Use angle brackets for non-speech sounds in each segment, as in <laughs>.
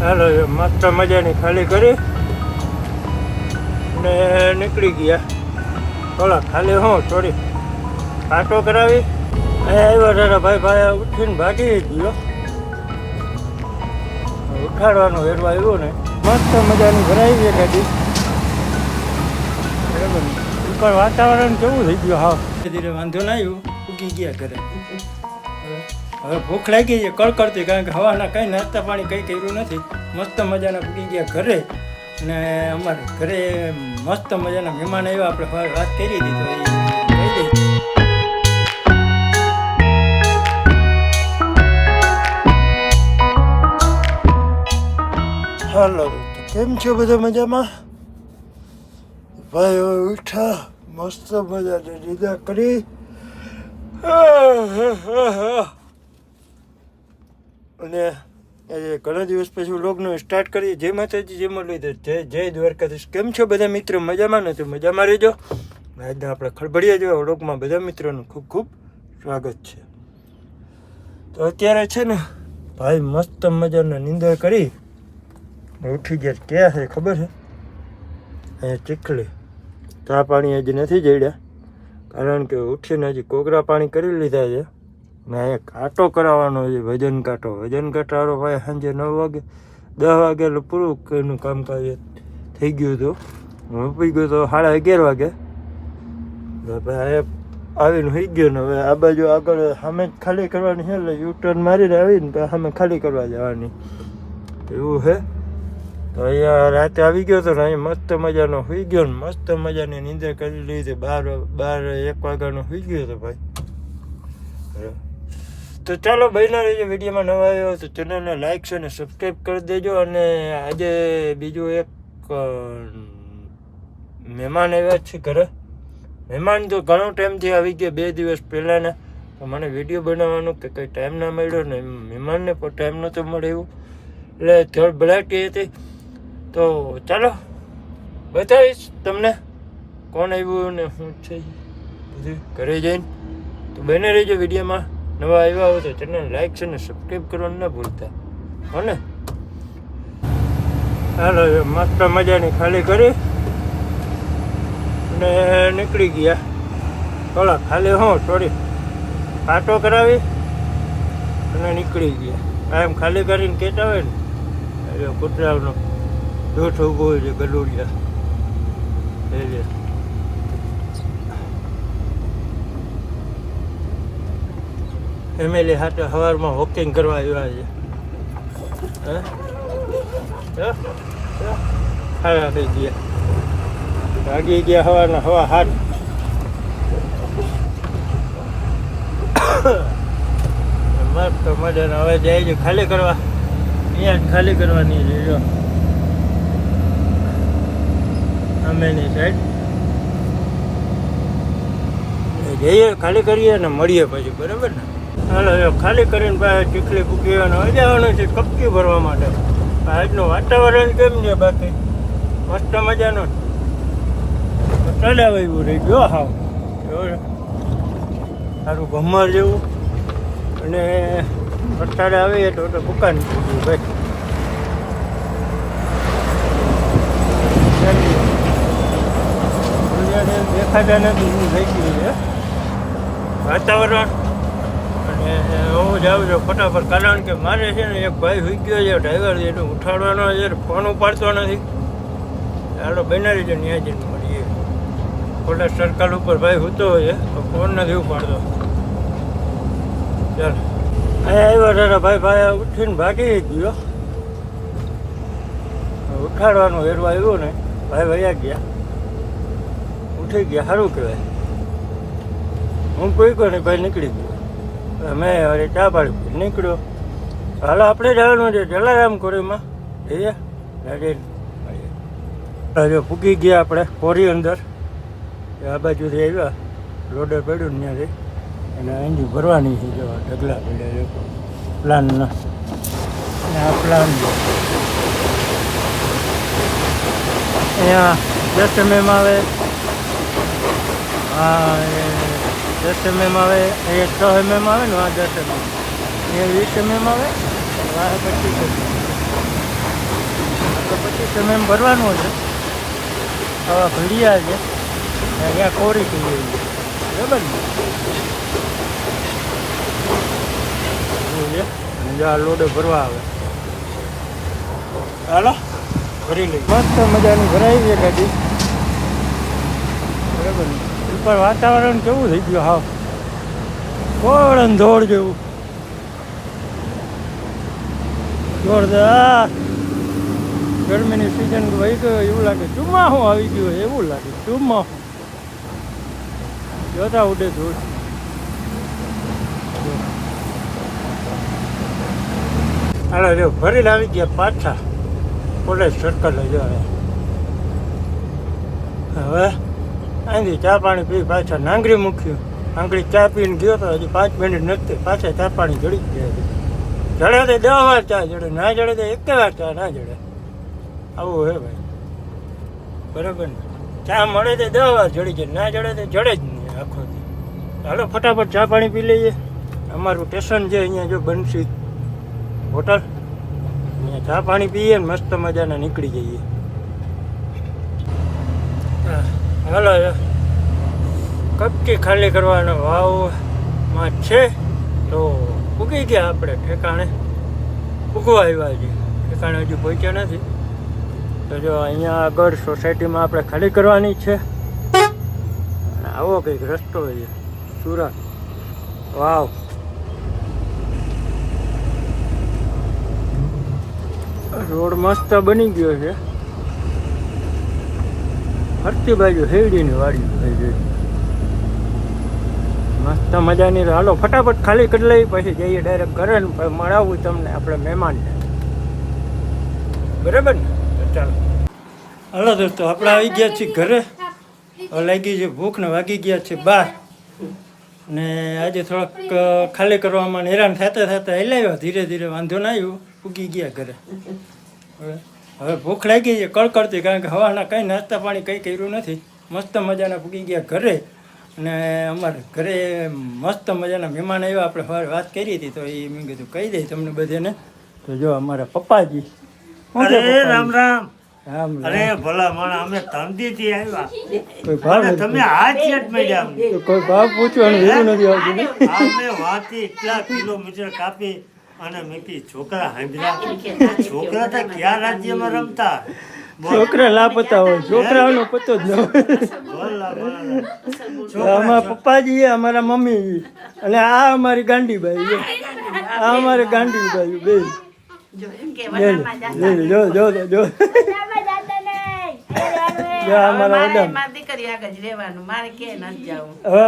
હાલો મસ્ત મજાની ખાલી કરી ને નીકળી ગયા. થોડા ખાલી હું, થોડી આટો કરાવી. આવ્યો તારા ભાઈ ભાઈ, ઉઠીને ભાગી ગયો. ઉઠાડવાનો વેરવા આવ્યો ને. મસ્ત મજાની ભરાઈ ગઈ ગાડી. બરાબર. ઉપર વાતાવરણ કેવું થઈ ગયું, હા? ધીરે વાંધો ના આવ્યું. ઉગી ગયા ઘરે. હવે ભૂખ લાગી છે કળકળતી કારણ કે હવાના કંઈ નાસ્તા પાણી કંઈ કર્યું નથી. મસ્ત મજાના ઉગી ગયા ઘરે. અને અમારે ઘરે મસ્ત મજાના મહેમાન આવ્યા. આપણે વાત કરી હતી તો હાલો, કેમ છો બધા મજામાં? ભાઈ હવે ઉઠા, મસ્ત મજાને લીધા કરી. અને ઘણા દિવસ પછી વ્લોગનો સ્ટાર્ટ કરીએ જય માતાજી જય મુરલીધર જય જય દ્વારકાધીશ. કેમ છો બધા મિત્રો? મજામાં નથી મજામાં રહેજો. આજના આપણે ખળભળિયા જેવા વ્લોગમાં બધા મિત્રોનું ખૂબ ખૂબ સ્વાગત છે. તો અત્યારે છે ને, ભાઈ મસ્ત મજાનો નિંદર કરી ઉઠી ગયા. ક્યાં છે ખબર છે? અહીંયા ચીખલી. ચા પાણી હજી નથી જડ્યા, કારણ કે ઉઠીને હજી કોગરા પાણી કરી લીધા છે. ને એ કાંટો કરાવવાનો છે, વજન કાંટો. વજન કાંટાવાળો ભાઈ સાંજે નવ વાગે, દસ વાગે એટલે પૂરું એનું કામકાજ થઈ ગયું હતું. હું ઉપી ગયો તો સાડા અગિયાર વાગે. ભાઈ આવીને હોઈ ગયો ને હવે આ બાજુ આગળ સામે જ ખાલી કરવાની છે એટલે યુ ટર્ન મારીને આવીને સામે ખાલી કરવા જવાની. એવું છે? તો અહીંયા રાતે આવી ગયો તો ને અહીંયા મસ્ત મજાનો સુઈ ગયો ને મસ્ત મજાની નીંદર કરી લીધી. બાર બાર, એક વાગ્યાનો હોઈ ગયો તો ભાઈ. તો ચાલો બહેના રહેજો વિડીયોમાં નવા આવ્યો તો ચેનલને લાઈક છે અને સબસ્ક્રાઈબ કરી દેજો અને આજે બીજું એક મહેમાન આવ્યા છે ઘરે. મહેમાન તો ઘણો ટાઈમથી આવી ગયા, બે દિવસ પહેલાંના. તો મને વીડિયો બનાવવાનો કે કંઈ ટાઈમ ના મળ્યો ને મહેમાનને પણ ટાઈમ નહોતો મળે એવું એટલે થોડી બલાટી હતી. તો ચાલો, બતાવીશ તમને કોણ આવ્યું ને શું છે બધું ઘરે જઈને. તો બને રહેજો વિડીયોમાં. નવા આવ્યા હોય તો ચેનલ લાઈક છે ને સબસ્ક્રાઈબ કરવાનું ના ભૂલતા. હો ને હાલો મસ્ત મજાની ખાલી કરી અને નીકળી ગયા. થોડા ખાલી હું, થોડી પાટો કરાવી અને નીકળી ગયા. એમ ખાલી કરીને કહેતા હોય ને, એટલે કૂતરાનો દોઠ ઊભો હોય છે ગલુડિયા. એ ફેમિલી સાથે સવારમાં વોકિંગ કરવા આવ્યા છે? સારા થઈ ગયા. ભાગી ગયા હવાના હવા હાથ <coughs> મસ્ત મજાના હવે જાય છે ખાલી કરવા? અહીંયા જ ખાલી કરવાની છે, જો. અમેની સાઈડ જઈએ, ખાલી કરીએ અને મળીએ પછી, બરાબર ને? હાલો ખાલી કરીને પાછા ચીખલી પૂકી જવાનું છે કપકી ભરવા માટે. આજનું વાતાવરણ કેમ છે બાકી? મસ્ત મજાનું? ચડાવ એવું રહી ગયો હાવ. સારું ભમર જેવું. અને વરસાદ આવીએ તો દુકાન ભાઈ. દુનિયાને દેખાતા નથી, એવું થઈ વાતાવરણ હું જાઉં છું ફટાફટ, કારણ કે મારે છે ને એક ભાઈ સુઈ ગયો છે ડ્રાઈવર એને ઉઠાડવાનો છે ફોન ઉપાડતો નથી. હાલો બનાવી છે ન્યાય જઈને મળીએ. ખોટા સર્કલ ઉપર ભાઈ સૂતો હોય છે ફોન નથી ઉપાડતો. ચાલો. આવ્યો તારા ભાઈ ભાઈ ઉઠીને ભાગી ગયો. ઉઠાડવાનો હેરવા આવ્યો ને, ભાઈ વયા ગયા. ઉઠી ગયા, સારું કહેવાય. હું કોઈ ને ભાઈ નીકળી ગયો? મેં હવે ચા પાડી નીકળ્યો. હાલ, આપણે જવાનું છે જલારામ કોરીમાં જઈએ હજુ ફૂકી ગયા આપણે કોરી અંદર. આ બાજુથી આવ્યા. લોડર પડ્યું ને ત્યાંથી. અને અહીંથી ભરવાની છે જવા ઢગલા પડ્યા છે પ્લાનના. આ પ્લાન અહીંયા દસ એમએમ આવે. હા દસ એમએમ આવે, અહીંયા છ એમએમ આવે ને આ દસ એમએમ અહીંયા વીસ એમએમ આવે વાળા પચીસ mm. એમ એમ ભરવાનું છે. આવા ભળિયા છે. અહીંયા કોરી થઈ ગઈ. છે બરાબર ને? આ લોડે ભરવા આવે. હાલો. ભરી લઈ મસ્ત મજાની ભરાઈ છે ગાડી. બરાબર ઉપર વાતાવરણ કેવું થઈ ગયું હાવ? કોળન અંધોળ જેવું. જોરદાર. ગરમીની સિઝન વહી ગયો એવું લાગે. ચુમ્માહું આવી ગયું એવું લાગે. ચુમ્માહું. જોતા ઉડે ધૂળ. હાલો જો ફરી આવી ગયા પાછા. કોલેજ સર્કલ જો હવે અહીંથી ચા પાણી પી પાછા નાંગરી મૂક્યું. આંગળી ચા પીને ગયો તો હજી પાંચ મિનિટ નથી. પાછા ચા પાણી જડી ગયા જડે તો દસ વાર ચા જડે ના જડે તો એક વાર ચા ના જડે. આવું હે ભાઈ. બરાબર ને? ચા મળે તો દસ વાર જડી જાય ના જડે તો જડે જ નહીં આખો હાલો ફટાફટ ચા પાણી પી લઈએ. અમારું સ્ટેશન છે અહીંયા જો બનશી હોટલ અહીંયા ચા પાણી પીએ ને મસ્ત મજાના નીકળી જઈએ. હા, હાલો કપચી ખાલી કરવાનો વાવમાં છે, તો ઉગી ગયા આપણે ઠેકાણે. ઉગવા આવ્યા છે. ઠેકાણે હજુ પહોંચ્યા નથી. તો જો અહીંયા આગળ સોસાયટીમાં આપણે ખાલી કરવાની છે. આવો કંઈક રસ્તો છે. સુરત. વાવ. રોડ મસ્ત બની ગયો છે. ફરતી બાજુ હેડીની વાડી થઈ ગઈ મસ્ત મજાની હાલો, ફટાફટ ખાલી કરી લઈ પછી જઈએ ડાયરેક્ટ ઘરે ને મળાવું તમને આપણે મહેમાનને. બરાબર ને? ચાલો. હાલો દોસ્તો આપણે આવી ગયા છીએ ઘરે. લાગી છે ભૂખ ને વાગી ગયા છે બાર. ને આજે થોડાક ખાલી કરવામાં હેરાન થતા થતા હલાવ્યા ધીરે ધીરે વાંધો ના આવ્યો. ઉગી ગયા ઘરે. હવે હવે ભૂખ લાગી છે કળકળતી કારણ કે હવાના કંઈ નાસ્તા પાણી કંઈ કર્યું નથી. મસ્ત મજાના પૂગી ગયા ઘરે. અને અમારે ઘરે મસ્ત મજાના મહેમાન આવ્યા. આપણે સવારે વાત કરી હતી તો એ મેં કીધું કહી દઈ તમને બધાને. તો જો અમારા પપ્પાજી. અરે રામ રામ. અરે ભલા માણા અમે તમદીથી આવ્યા. કોઈ ભાવ તમે આ ચેટ અમને. કોઈ ભાવ પૂછવાનું એવું નથી આવતું. અમે વાતી એટલા કિલોમીટર કાપી અને મૂકી છોકરા હાંભળ્યા. છોકરા તો ક્યાં રાજ્યમાં રમતા? છોકરા લાપતા હોય છોકરાઓનો પતો જ ન. અમારા પપ્પાજી અમારા મમ્મી અને આ અમારી ગાંડીબાઈ છે. આ અમારે ગાંડીબાઈ બે. જો જો જો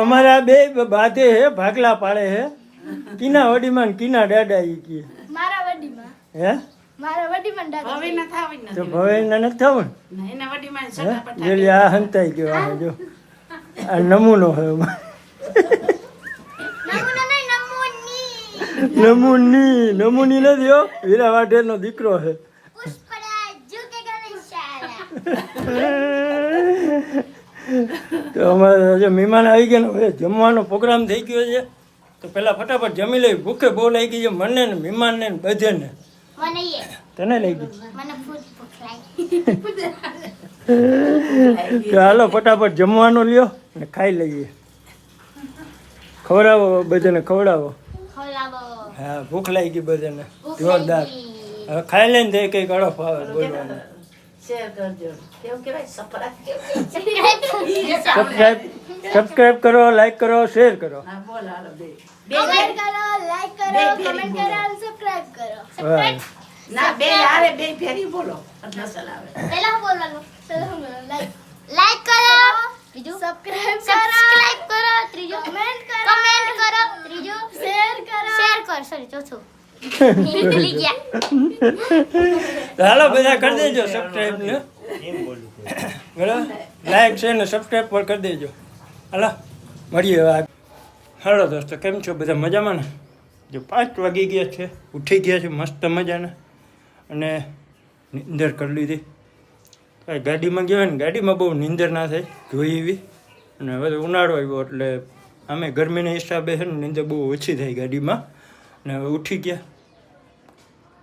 અમારા બે બાધે હે ભાગલા પાડે હે. કીના વડીમાં ને કીના દાદા ઈ કે. મારા વડીમાં. હે? મારા વડીમાં દાદા. હવે ન થાવી તો નથી ભવે ના નથી થવું ને? એના વડીમાં ને હે સટા જેલી આ હંતાઈ ગયો આ જો. આ નમૂનો હે નમૂના નમૂની. નમૂની નમૂની નથી હો. વીરા વાઢેરનો દીકરો છે તો અમારે જો મહેમાન આવી ગયા ને હવે જમવાનો પ્રોગ્રામ થઈ ગયો છે. તો પેલા ફટાફટ જમી લઈ ભૂખે બહુ લાગી છે મને ને મહેમાનને ને બધે ને તને લઈ તો હાલો ફટાફટ જમવાનું લ્યો ને ખાઈ લઈએ. ખવડાવો બધાને ખવડાવો. હા ભૂખ લાગી બધાને. ભૂખ જોરદાર. હવે ખાઈ લઈને તો કંઈક અડફ આવે બોલવાનું. શેર કરજો કેવું કહેવાય સપરા સબસ્ક્રાઈબ સબસ્ક્રાઈબ કરો લાઈક કરો શેર કરો હા બોલ હાલો બે બે કમેન્ટ કરો લાઈક કરો બે ફેરી કમેન્ટ બોલો. કરો અને સબસ્ક્રાઇબ કરો હા ના બે હારે બે ફેરી બોલો એટલે અસલ આવે પહેલા હું બોલવાનું પહેલા હું બોલવાનું લાઈક લાઈક કરો બીજું સબસ્ક્રાઇબ કરો સબસ્ક્રાઇબ કરો ત્રીજું કમેન્ટ કરો કમેન્ટ કરો ત્રીજું શેર કરો શેર કરો સોરી ચોથું ભૂલી ગયા તો હાલો, બધા કરી દેજો સબસ્ક્રાઈબ ને. બરાબર લાઈક છે ને સબસ્ક્રાઈબ પણ કરી દેજો. હાલો, મળીએ હાલો દોસ્તો, કેમ છો? બધા મજામાં ને? જો પાંચ વાગી ગયા છે, ઉઠી ગયા છે, મસ્ત મજાના. અને નીંદર કરી લીધી. કાંઈ ગાડીમાં ગયા ને, ગાડીમાં બહુ નિંદર ના થાય, જોઈ એવી. અને હવે ઉનાળો આવ્યો, એટલે અમે ગરમીના હિસાબે છે ને, નિંદર બહુ ઓછી થઈ ગાડીમાં. અને હવે ઉઠી ગયા.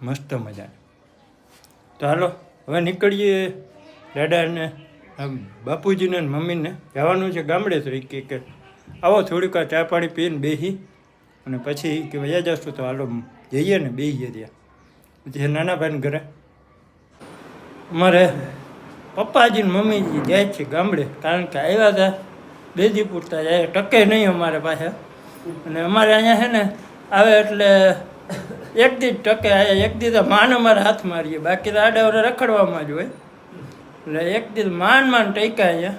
મસ્ત મજા તો હાલો, હવે નીકળીએ દાદાને બાપુજીને ને મમ્મીને. જવાનું છે ગામડે તો એ કે આવો થોડીક વાર ચા પાણી પીને બેસી અને પછી કે વયા જશું તો હાલો જઈએ ને બેસીએ ત્યાં. પછી નાના ભાઈને ઘરે. અમારે પપ્પાજી ને મમ્મીજી જાય છે ગામડે, કારણ કે આવ્યા હતા બેદી પૂરતા જાય ટકે નહીં અમારે પાસે. અને અમારે અહીંયા છે ને આવે એટલે એક દી ટકે એક દી તો માન અમારે હાથ મારીએ. બાકી તો આડાવડે રખડવામાં જ હોય. એટલે એક દી માન માન ટકા અહીંયા.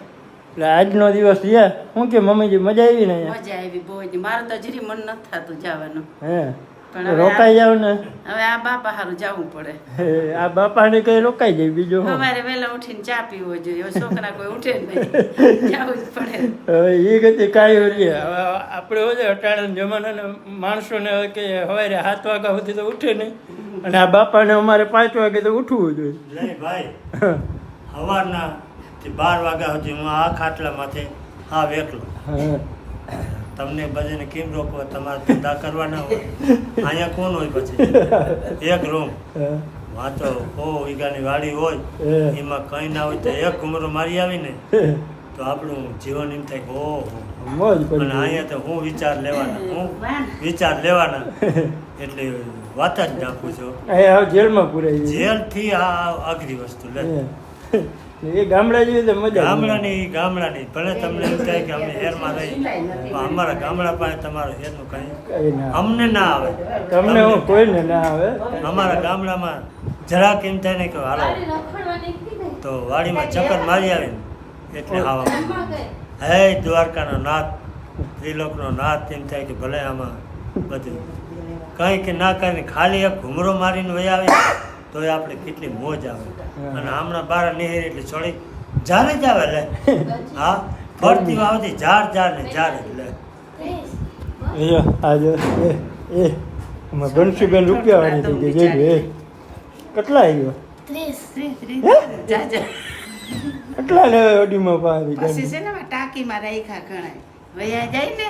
એટલે આજનો દિવસ યા શું કે મમ્મીજી મજા આવી ને મજા આવી બહુ મારે તો જરી મન નથી થતું જવાનું. હે? પણ રોકાઈ જાવ ને? હવે આ બાપા હારું જવું પડે. આ બાપાને કઈ રોકાઈ જાય બીજો સવારે વહેલા ઉઠીને ચા પીવો જોઈએ છોકરા કોઈ ઉઠે નહીં. <laughs> જવું જ પડે. હવે એ ગતિ કાંઈ હોઈએ આપણે હોય અટાણા જમાનાના માણસોને કે સવારે સાત વાગ્યા સુધી તો ઉઠે નહીં. અને આ બાપાને અમારે પાંચ વાગે તો ઉઠવું જોઈએ. ભાઈ સવારના બાર વાગ્યા સુધી હું આ ખાટલા માથે આ એકલો હા. તમને બધાને કેમ રોકવો? તમારે ધંધા કરવાના હોય. અહીંયા કોણ હોય પછી? એક રૂમ. હા. વાંચો ઓ વીઘાની વાડી હોય. એમાં કંઈ ના હોય તો એક ઘુમરો મારી આવીને. તો આપણું જીવન એમ થાય કે ઓહો અને. અહીંયા તો હું વિચાર લેવાના. હું વિચાર લેવાના. એટલે વાત જ નાખું છું. જેલથી જેલમાં જેલથી આ અઘરી વસ્તુ લે. એ ગામડા જેવી તો મજા. ગામડાની ગામડાની. ભલે તમને એમ થાય કે અમે હેરમાં રહી પણ અમારા ગામડા પાસે તમારું હેરનું કઈ. અમને ના આવે. તમને હું કોઈને ના આવે? અમારા ગામડામાં જરાક એમ થાય ને કે હાલો તો વાડીમાં ચક્કર મારી આવે ને એટલે આવા હે દ્વારકાનો નાથ ત્રિલોકનો નાથ એમ થાય કે ભલે આમાં બધું. કંઈ કે ના કરીને ખાલી એક ઘૂમરો મારીને વહી આવે તો એ આપણે કેટલી મોજ આવે. અને હમણાં બાર નહેર એટલે છોડી જાને જ આવે લે. <laughs> હા ફરતી વાવતી ઝાડ ઝાડ ને ઝાડ એટલે એ જો, આ એ એ આમાં બેન રૂપિયા વાળી થઈ ગઈ જઈ એ. કેટલા આવ્યો કેટલા લેવા ઓડીમાં છે ટાંકીમાં રાખ્યા ઘણા વયા જાય ને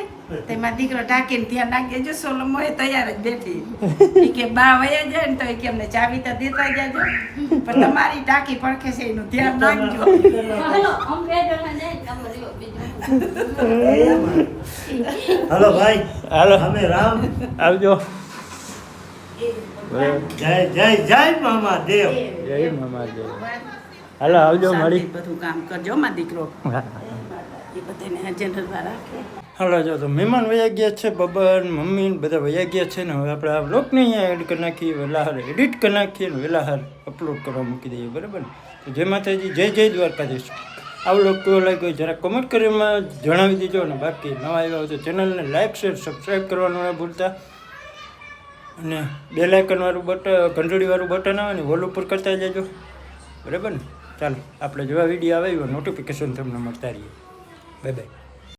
તેમાં દીકરો ટાંકીને ત્યાં નાખી જો સોલો મોય તૈયાર જ બેઠી. કે બા વયા જાય ને તો કે અમને ચાવી તો દેતા જાજો. પણ તમારી ટાંકી પડખે છે એનું ધ્યાન રાખજો. હલો ભાઈ. હાલો. અમે રામ. આવજો. જય જય જય મામા દેવ. જય મામા દેવ. હાલો આવજો મળી. બધું કામ કરજો માં દીકરો. બધાને હાજર રાખે. હાલો, જો તો મહેમાન વયા ગયા છે, બબન, મમ્મી બધા વયા ગયા છે ને હવે આપણે આ બ્લોગને અહીંયા એડ કરી નાખીએ વેલાહાર એડિટ કરી નાખીએ ને વેલાહાર અપલોડ કરવા મૂકી દઈએ, બરાબર ને? તો જય માતાજી, જય જય દ્વારકાધીશ. આ બ્લોગ કેવો લાગ્યો જરા કોમેન્ટ કરીને જણાવી દેજો અને બાકી નવા આવ્યા હોય તો ચેનલને લાઈક શેર સબસ્ક્રાઈબ કરવાનું ના ભૂલતા. અને બે લાઇકનવાળું બટન ઘંટડીવાળું બટન આવે ને વોલ ઉપર કરતા જજો. બરાબર ને? ચાલો, આપણે જેવા વીડિયો આવે એવા નોટિફિકેશન તમને મળતા રહીએ. Bye bye.